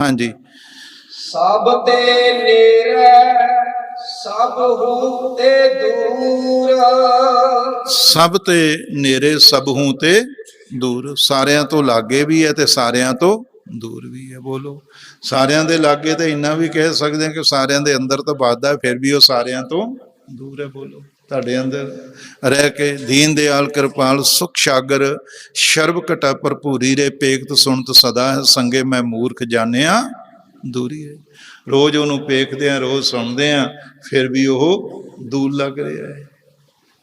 ਹਾਂਜੀ। ਸਭ ਤੇ ਨੇਰੇ ਸਭ ਹੂ ਤੇ ਦੂਰ। ਸਭ ਤੇ ਨੇਰੇ ਸਭ ਹੂੰ ਤੇ ਦੂਰ। ਸਾਰਿਆਂ ਤੋਂ ਲਾਗੇ ਵੀ ਹੈ ਤੇ ਸਾਰਿਆਂ ਤੋਂ ਦੂਰ ਵੀ ਹੈ। ਬੋਲੋ। ਸਾਰਿਆਂ ਦੇ ਲਾਗੇ ਤੇ ਇੰਨਾ ਵੀ ਕਹਿ ਸਕਦੇ ਹਾਂ ਕਿ ਸਾਰਿਆਂ ਦੇ ਅੰਦਰ ਤਾਂ ਵੱਸਦਾ ਹੈ, ਫਿਰ ਵੀ ਉਹ ਸਾਰਿਆਂ ਤੋਂ ਦੂਰ ਹੈ। ਬੋਲੋ। ਤੁਹਾਡੇ ਅੰਦਰ ਰਹਿ ਕੇ ਦੀਨ ਦਿਆਲ, ਕਿਰਪਾਲ, ਸੁਖ ਸਾਗਰ, ਸ਼ਰਬ ਘਟਾ ਭਰਪੂਰੀ ਰੇ, ਪੇਖਤ ਸੁਣਤ ਸਦਾ ਸੰਗੇ ਮੈਂ ਮੂਰਖ ਜਾਣਿਆ ਦੂਰੀ ਹੈ। ਰੋਜ਼ ਉਹਨੂੰ ਪੇਖਦੇ ਆ ਰੋਜ਼ ਸੁਣਦੇ ਆ ਫਿਰ ਵੀ ਉਹ ਦੂਰ ਲੱਗ ਰਿਹਾ ਹੈ।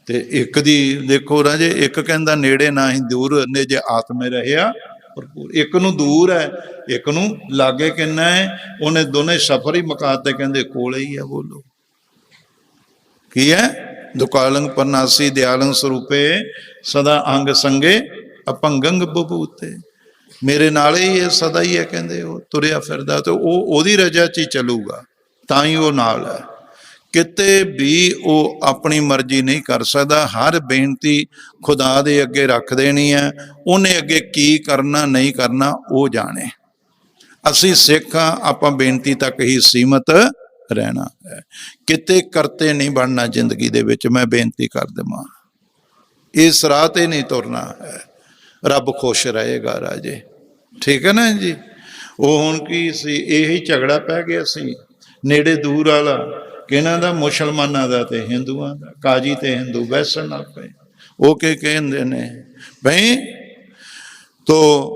ਤੇ ਇੱਕ ਦੀ ਦੇਖੋ ਰਾਜੇ, ਇੱਕ ਕਹਿੰਦਾ ਨੇੜੇ ਨਾ ਹੀ ਦੂਰ ਨੇ ਜੇ ਆਤਮੇ ਰਹਿਆ ਭਰਪੂਰ। ਇੱਕ ਨੂੰ ਦੂਰ ਹੈ, ਇੱਕ ਨੂੰ ਲਾਗੇ ਕਿੰਨਾ ਹੈ, ਉਹਨੇ ਦੋਨੇ ਸਫਰ ਹੀ ਮੁਕਾਤੇ ਕਹਿੰਦੇ ਕੋਲੇ ਹੀ ਹੈ ਬੋਲੋ ਕੀ ਹੈ? ਦੁਕਾਲੰਗ ਪਰਨਾਸੀ ਦਿਆਲੰਗ ਸਰੂਪੇ ਸਦਾ ਅੰਗ ਸੰਗੇ ਅਪੰਗੰਗ ਬਬੂਤੇ। ਮੇਰੇ ਨਾਲ ਹੀ ਇਹ ਸਦਾ ਹੀ ਹੈ, ਕਹਿੰਦੇ ਉਹ, ਤੁਰਿਆ ਫਿਰਦਾ ਤੇ ਉਹ ਉਹਦੀ ਰਜਾ 'ਚ ਹੀ ਚੱਲੂਗਾ, ਤਾਂ ਹੀ ਉਹ ਨਾਲ ਹੈ। ਕਿਤੇ ਵੀ ਉਹ ਆਪਣੀ ਮਰਜ਼ੀ ਨਹੀਂ ਕਰ ਸਕਦਾ, ਹਰ ਬੇਨਤੀ ਖੁਦਾ ਦੇ ਅੱਗੇ ਰੱਖ ਦੇਣੀ ਹੈ, ਉਹਨੇ ਅੱਗੇ ਕੀ ਕਰਨਾ, ਨਹੀਂ ਕਰਨਾ, ਉਹ ਜਾਣੇ। ਅਸੀਂ ਸਿੱਖ ਹਾਂ, ਆਪਾਂ ਬੇਨਤੀ ਤੱਕ ਹੀ ਸੀਮਤ ਰਹਿਣਾ ਹੈ। ਕਿਤੇ ਕਰਤੇ ਨਹੀਂ ਬਣਨਾ ਜ਼ਿੰਦਗੀ ਦੇ ਵਿੱਚ, ਮੈਂ ਬੇਨਤੀ ਕਰ ਦੇਵਾਂ। ਇਸ ਰਾਹ ਤੇ ਨਹੀਂ ਤੁਰਨਾ ਹੈ। ਰੱਬ ਖੁਸ਼ ਰਹੇਗਾ ਰਾਜੇ। ਠੀਕ ਹੈ ਨਾ ਜੀ? ਉਹ ਹੁਣ ਕੀ ਸੀ? ਇਹੀ ਝਗੜਾ ਪੈ ਗਿਆ ਸੀ। ਨੇੜੇ ਦੂਰ ਵਾਲਾ, ਕਿਹਨਾਂ ਦਾ? ਮੁਸਲਮਾਨਾਂ ਦਾ ਤੇ ਹਿੰਦੂਆਂ ਦਾ। ਕਾਜੀ ਤੇ ਹਿੰਦੂ ਬੈਸਣ ਲੱਗ ਪਏ। ਉਹ ਕੀ ਕਹਿੰਦੇ ਨੇ? ਬਈ ਤੋ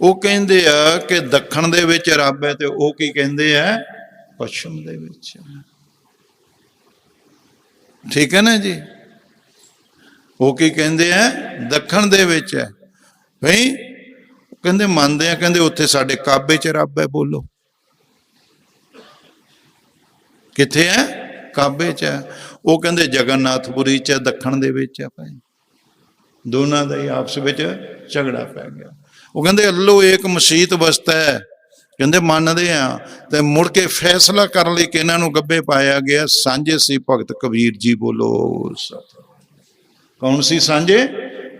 ਉਹ ਕਹਿੰਦੇ ਆ ਕਿ ਦੱਖਣ ਦੇ ਵਿੱਚ ਰੱਬ ਹੈ ਤੇ ਉਹ ਕੀ ਕਹਿੰਦੇ ਆ? ਪੱਛਮ ਦੇ ਵਿੱਚ। ਠੀਕ ਹੈ ਨਾ ਜੀ? ਉਹ ਕੀ ਕਹਿੰਦੇ ਆ? ਦੱਖਣ ਦੇ ਵਿੱਚ ਹੈ। ਭਈ ਕਹਿੰਦੇ ਮੰਨਦੇ ਆ, ਕਹਿੰਦੇ ਉੱਥੇ ਸਾਡੇ ਕਾਬੇ 'ਚ ਰੱਬ ਹੈ, ਬੋਲੋ। ਕਿੱਥੇ ਹੈ? ਕਾਬੇ 'ਚ ਹੈ। ਉਹ ਕਹਿੰਦੇ ਜਗਨਨਾਥਪੁਰੀ 'ਚ ਦੱਖਣ ਦੇ ਵਿੱਚ ਹੈ ਭਾਈ। ਦੋਨਾਂ ਦਾ ਹੀ ਆਪਸ ਵਿੱਚ ਝਗੜਾ ਪੈ ਗਿਆ। ਉਹ ਕਹਿੰਦੇ ਅੱਲੋ ਇੱਕ ਮਸੀਤ ਵਸਤਾ ਹੈ। ਕਹਿੰਦੇ ਮੰਨਦੇ ਆ ਤੇ ਮੁੜ ਕੇ ਫੈਸਲਾ ਕਰਨ ਲਈ ਕਿ ਇਹਨਾਂ ਨੂੰ ਗੱਬੇ ਪਾਇਆ ਗਿਆ। ਸਾਂਝੇ ਸੀ ਭਗਤ ਕਬੀਰ ਜੀ ਬੋਲੋ ਕੌਣ ਸੀ ਸਾਂਝੇ?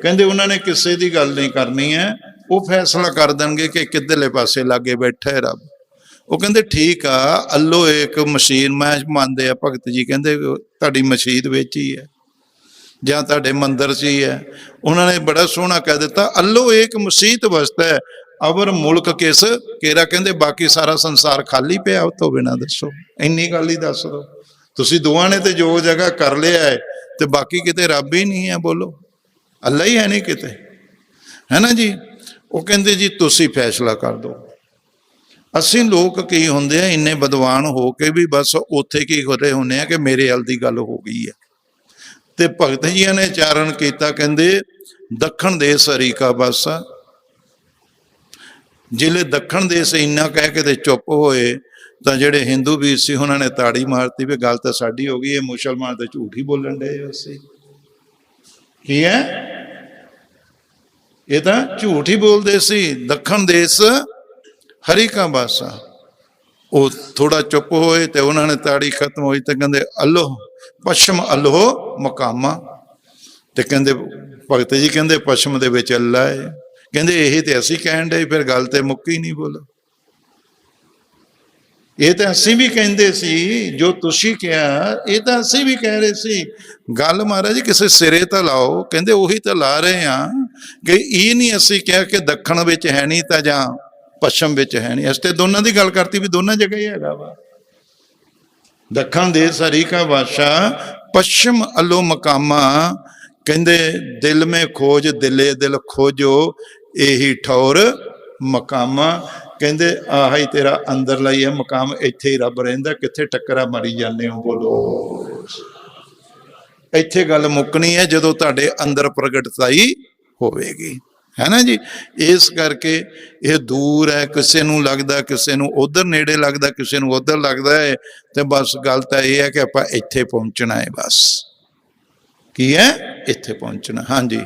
ਕਹਿੰਦੇ ਉਹਨਾਂ ਨੇ ਕਿਸੇ ਦੀ ਗੱਲ ਨਹੀਂ ਕਰਨੀ ਹੈ। ਉਹ ਫੈਸਲਾ ਕਰ ਦੇਣਗੇ ਕਿ ਕਿੱਧਰਲੇ ਪਾਸੇ ਲਾਗੇ ਬੈਠਾ ਹੈ ਰੱਬ। ਉਹ ਕਹਿੰਦੇ, ਠੀਕ ਆ, ਅੱਲੋ ਇੱਕ ਮਸ਼ੀਨ ਮੈਂ ਮੰਨਦੇ ਆ ਭਗਤ ਜੀ। ਕਹਿੰਦੇ, ਤੁਹਾਡੀ ਮਸਜਿਦ ਵਿੱਚ ਹੀ ਹੈ ਜਾਂ ਤੁਹਾਡੇ ਮੰਦਰ 'ਚ ਹੀ ਹੈ। ਉਹਨਾਂ ਨੇ ਬੜਾ ਸੋਹਣਾ ਕਹਿ ਦਿੱਤਾ, ਅੱਲੋ ਇੱਕ ਮਸੀਤ ਵਸਤਾ ਹੈ। ਅਵਰ ਮੁਲਕ ਕਿਸ ਕੇਰਾ ਕਹਿੰਦੇ ਬਾਕੀ ਸਾਰਾ ਸੰਸਾਰ ਖਾਲੀ ਪਿਆ, ਉਹ ਤੋਂ ਬਿਨਾ ਦੱਸੋ। ਇੰਨੀ ਗੱਲ ਹੀ ਦੱਸ ਦੋ ਤੁਸੀਂ ਦੋਵਾਂ ਨੇ ਤੇ ਜੋ ਜਗ੍ਹਾ ਕਰ ਲਿਆ ਹੈ, ਤੇ ਬਾਕੀ ਕਿਤੇ ਰੱਬ ਹੀ ਨਹੀਂ ਹੈ, ਬੋਲੋ। ਅੱਲਾ ਹੀ ਹੈ ਨਹੀਂ ਕਿਤੇ। ਹੈ ਨਾ ਜੀ? ਉਹ ਕਹਿੰਦੇ ਜੀ, ਤੁਸੀਂ ਫੈਸਲਾ ਕਰ ਦਿਓ। ਅਸੀਂ ਲੋਕ ਕੀ ਹੁੰਦੇ ਆ, ਇੰਨੇ ਬਦਵਾਨ ਹੋ ਕੇ ਵੀ ਬਸ ਉੱਥੇ ਕੀ ਹੋ ਰਹੇ ਹੁੰਦੇ ਆ ਕਿ ਮੇਰੇ ਹਲ ਦੀ ਗੱਲ ਹੋ ਗਈ ਹੈ। ਤੇ ਭਗਤ ਜੀਆਂ ਨੇ ਚਾਰਨ ਕੀਤਾ, ਕਹਿੰਦੇ, ਦੱਖਣ ਦੇਸ ਹਰੀਕਾ ਬਸ ਜ਼ਿਲ੍ਹੇ ਦੱਖਣ ਦੇਸ ਇੰਨਾ ਕਹਿ ਕੇ ਤੇ ਚੁੱਪ ਹੋਏ, ਤਾਂ ਜਿਹੜੇ ਹਿੰਦੂ ਵੀਰ ਸੀ, ਉਹਨਾਂ ਨੇ ਤਾੜੀ ਮਾਰਤੀ ਵੀ ਗੱਲ ਤਾਂ ਸਾਡੀ ਹੋ ਗਈ, ਇਹ ਮੁਸਲਮਾਨ ਤਾਂ ਝੂਠ ਹੀ ਬੋਲਣ ਦੇ ਅਸੀਂ। ਕੀ ਹੈ? ਇਹ ਤਾਂ ਝੂਠ ਹੀ ਬੋਲਦੇ ਸੀ, ਦੱਖਣ ਦੇਸ ਹਰੀ ਹਰੀਕਾ ਬਾਸਾ। ਉਹ ਥੋੜਾ ਚੁੱਪ ਹੋਏ ਤੇ ਉਹਨਾਂ ਨੇ ਤਾੜੀ ਖਤਮ ਹੋਈ ਤੇ ਕਹਿੰਦੇ, ਅੱਲੋ ਪਸ਼ਮ ਅੱਲੋ ਮਕਾਮਾ। ਤੇ ਕਹਿੰਦੇ, ਭਗਤ ਜੀ ਕਹਿੰਦੇ ਪਸ਼ਮ ਦੇ ਵਿੱਚ ਅੱਲਾ ਹੈ ਕਹਿੰਦੇ ਇਹ ਤੇ ਅਸੀਂ ਕਹਿਣ ਦੇ ਫਿਰ ਗੱਲ ਤੇ ਮੁੱਕੀ ਨਹੀਂ ਬੋਲੋ। ਇਹ ਤਾਂ ਅਸੀਂ ਵੀ ਕਹਿੰਦੇ ਸੀ, ਜੋ ਤੁਸੀਂ ਕਿਹਾ, ਇਹ ਤਾਂ ਅਸੀਂ ਵੀ ਕਹਿ ਰਹੇ ਸੀ। ਗੱਲ ਮਹਾਰਾਜ ਕਿਸੇ ਸਿਰੇ ਤਾਂ ਲਾਓ, ਕਹਿੰਦੇ ਉਹੀ ਤਾਂ ਲਾ ਰਹੇ ਆ ਕਿ ਇਹ ਨਹੀਂ ਅਸੀਂ ਕਿਹਾ ਕਿ ਦੱਖਣ ਵਿੱਚ ਹੈ ਨਹੀਂ ਤਾਂ ਜਾਂ ਪੱਛਮ ਵਿੱਚ ਹੈ ਨਹੀਂ। ਅਸੀਂ ਦੋਨਾਂ ਦੀ ਗੱਲ ਕਰਤੀ ਵੀ ਦੋਨਾਂ ਜਗ੍ਹਾ ਹੀ ਹੈਗਾ ਵਾ। ਦੱਖਣ ਦੇ ਸਰੀਕਾ ਬਾਸ਼ਾ ਪੱਛਮ ਅਲੋ ਮਕਾਮਾ ਕਹਿੰਦੇ, ਦਿਲ ਮੇ ਖੋਜ, ਦਿਲੇ ਦਿਲ ਖੋਜੋ, ਇਹੀ ਠੌਰ ਮਕਾਮਾ। ਕਹਿੰਦੇ, ਆਹ ਹੀ ਤੇਰਾ ਅੰਦਰ ਲਈ ਹੈ ਮਕਾਮ, ਇੱਥੇ ਹੀ ਰੱਬ ਰਹਿੰਦਾ, ਕਿੱਥੇ ਟੱਕਰਾ ਮਾਰੀ ਜਾਂਦੇ ਹੋ ਬੋਲੋ? ਇੱਥੇ ਗੱਲ ਮੁੱਕਣੀ ਹੈ ਜਦੋਂ ਤੁਹਾਡੇ ਅੰਦਰ ਪ੍ਰਗਟਤਾਈ ਹੋਵੇਗੀ। ਹੈ ਨਾ ਜੀ? ਇਸ ਕਰਕੇ ਇਹ ਦੂਰ ਹੈ, ਕਿਸੇ ਨੂੰ ਲੱਗਦਾ, ਕਿਸੇ ਨੂੰ ਉਧਰ ਨੇੜੇ ਲੱਗਦਾ, ਕਿਸੇ ਨੂੰ ਉਧਰ ਲੱਗਦਾ ਹੈ, ਤੇ ਬਸ ਗੱਲ ਤਾਂ ਇਹ ਹੈ ਕਿ ਆਪਾਂ ਇੱਥੇ ਪਹੁੰਚਣਾ ਹੈ ਬਸ। ਕੀ ਹੈ ਇੱਥੇ ਪਹੁੰਚਣਾ। ਹਾਂਜੀ।